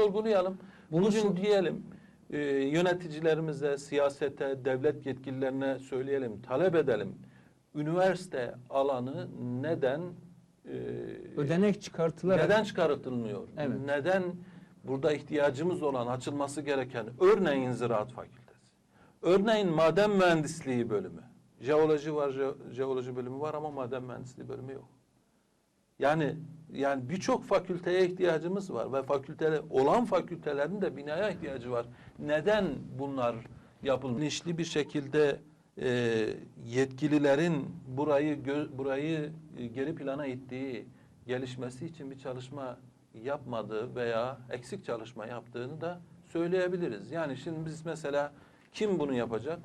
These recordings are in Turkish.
sorgulayalım. Bunu Bugün diyelim e, yöneticilerimize, siyasete, devlet yetkililerine söyleyelim, talep edelim. Üniversite alanı neden e, Ödenek çıkartılarak neden çıkartılmıyor? Evet. Neden burada ihtiyacımız olan, açılması gereken örneğin ziraat fakültesi, örneğin maden mühendisliği bölümü, jeoloji var, je- jeoloji bölümü var ama maden mühendisliği bölümü yok. Yani yani birçok fakülteye ihtiyacımız var ve fakülte olan fakültelerin de binaya ihtiyacı var. Neden bunlar yapılmış? Bilinçli bir şekilde e, yetkililerin burayı burayı e, geri plana ittiği, gelişmesi için bir çalışma yapmadığı veya eksik çalışma yaptığını da söyleyebiliriz. Yani şimdi biz mesela kim bunu yapacak?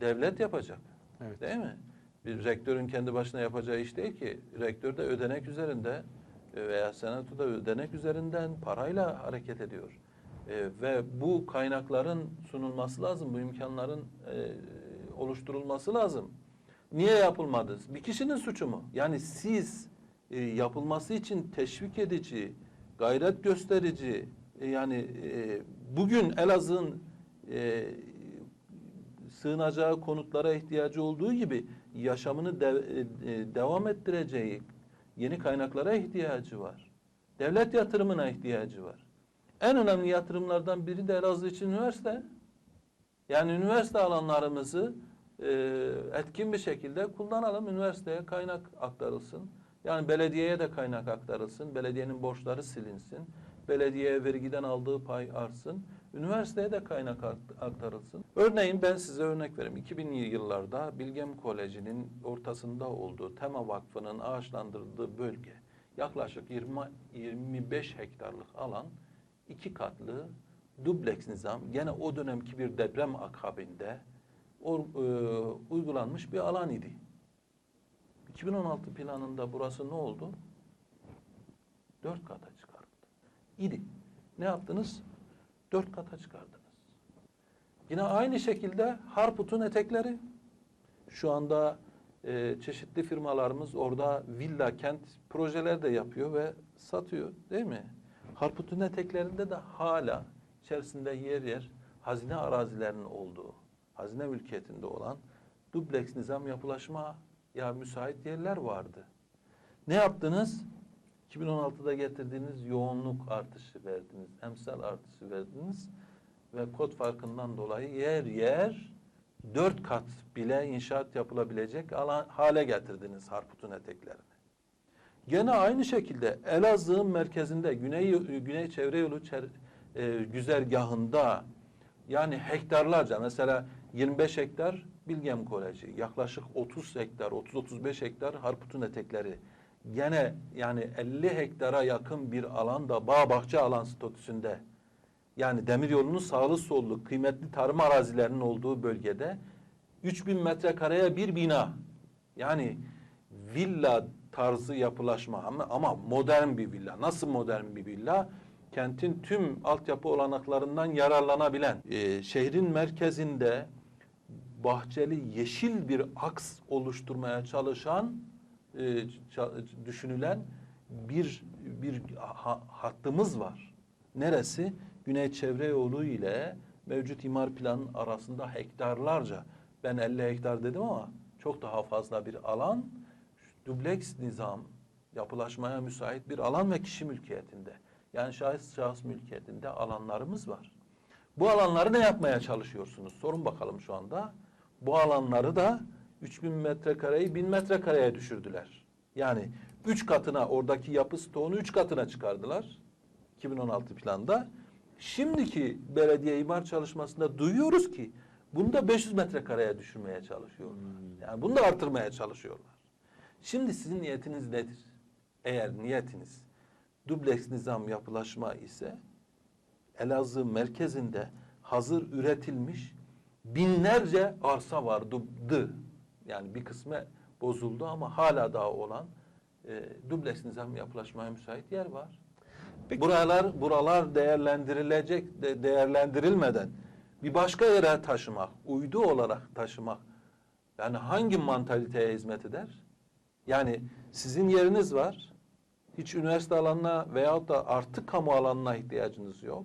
Devlet yapacak. Evet. Değil mi? Bir rektörün kendi başına yapacağı iş değil ki. Rektör de ödenek üzerinde e, veya senatoda ödenek üzerinden parayla hareket ediyor. E, ve bu kaynakların sunulması lazım, bu imkanların e, oluşturulması lazım. Niye yapılmadı? Bir kişinin suçu mu? Yani siz e, yapılması için teşvik edici, gayret gösterici, e, yani e, bugün Elazığ'ın e, sığınacağı konutlara ihtiyacı olduğu gibi yaşamını de- e, devam ettireceği yeni kaynaklara ihtiyacı var. Devlet yatırımına ihtiyacı var. En önemli yatırımlardan biri de Elazığ için üniversite. Yani üniversite alanlarımızı e, etkin bir şekilde kullanalım. Üniversiteye kaynak aktarılsın. Yani belediyeye de kaynak aktarılsın. Belediyenin borçları silinsin. Belediyeye vergiden aldığı pay artsın. Üniversiteye de kaynak akt- aktarılsın. Örneğin ben size örnek vereyim. 2000'li yıllarda Bilgem Koleji'nin ortasında olduğu Tema Vakfı'nın ağaçlandırdığı bölge yaklaşık 20 25 hektarlık alan iki katlı dubleks nizam gene o dönemki bir deprem akabinde o, e, uygulanmış bir alan idi. 2016 planında burası ne oldu? Dört kata çıkarıldı. İdi. Ne yaptınız? Dört kata çıkardınız. Yine aynı şekilde Harput'un etekleri. Şu anda e, çeşitli firmalarımız orada villa, kent projeler de yapıyor ve satıyor değil mi? Harput'un eteklerinde de hala içerisinde yer yer hazine arazilerinin olduğu, hazine mülkiyetinde olan dubleks nizam yapılaşma ya müsait yerler vardı. Ne yaptınız? 2016'da getirdiğiniz yoğunluk artışı verdiniz, emsal artışı verdiniz ve kod farkından dolayı yer yer dört kat bile inşaat yapılabilecek alan, hale getirdiniz Harput'un eteklerini. Gene aynı şekilde Elazığ'ın merkezinde Güney Güney Çevre Yolu çer- e, güzergahında yani hektarlarca mesela 25 hektar Bilgem Koleji, yaklaşık 30 hektar, 30-35 hektar Harput'un etekleri. Gene yani 50 hektara yakın bir alanda bağ bahçe alan statüsünde yani demiryolunun sağlı sollu kıymetli tarım arazilerinin olduğu bölgede 3000 metrekareye bir bina yani villa tarzı yapılaşma ama, ama modern bir villa. Nasıl modern bir villa? Kentin tüm altyapı olanaklarından yararlanabilen, e, şehrin merkezinde bahçeli yeşil bir aks oluşturmaya çalışan, e, düşünülen bir bir ha- hattımız var. Neresi? Güney Çevre Yolu ile mevcut imar planının arasında hektarlarca, ben 50 hektar dedim ama çok daha fazla bir alan, dubleks nizam, yapılaşmaya müsait bir alan ve kişi mülkiyetinde. Yani şahıs şahıs mülkiyetinde alanlarımız var. Bu alanları ne yapmaya çalışıyorsunuz? Sorun bakalım şu anda. Bu alanları da 3000 metrekareyi 1000 metrekareye düşürdüler. Yani 3 katına oradaki yapı stoğunu 3 katına çıkardılar. 2016 planda. Şimdiki belediye imar çalışmasında duyuyoruz ki bunu da 500 metrekareye düşürmeye çalışıyorlar. Yani bunu da artırmaya çalışıyorlar. Şimdi sizin niyetiniz nedir? Eğer niyetiniz dubleks nizam yapılaşma ise Elazığ merkezinde hazır üretilmiş binlerce arsa vardı. Yani bir kısmı bozuldu ama hala daha olan e, dubleks nizam yapılaşmaya müsait yer var. Peki. Buralar buralar değerlendirilecek de değerlendirilmeden bir başka yere taşımak, uydu olarak taşımak yani hangi mantaliteye hizmet eder? Yani sizin yeriniz var. Hiç üniversite alanına veyahut da artık kamu alanına ihtiyacınız yok.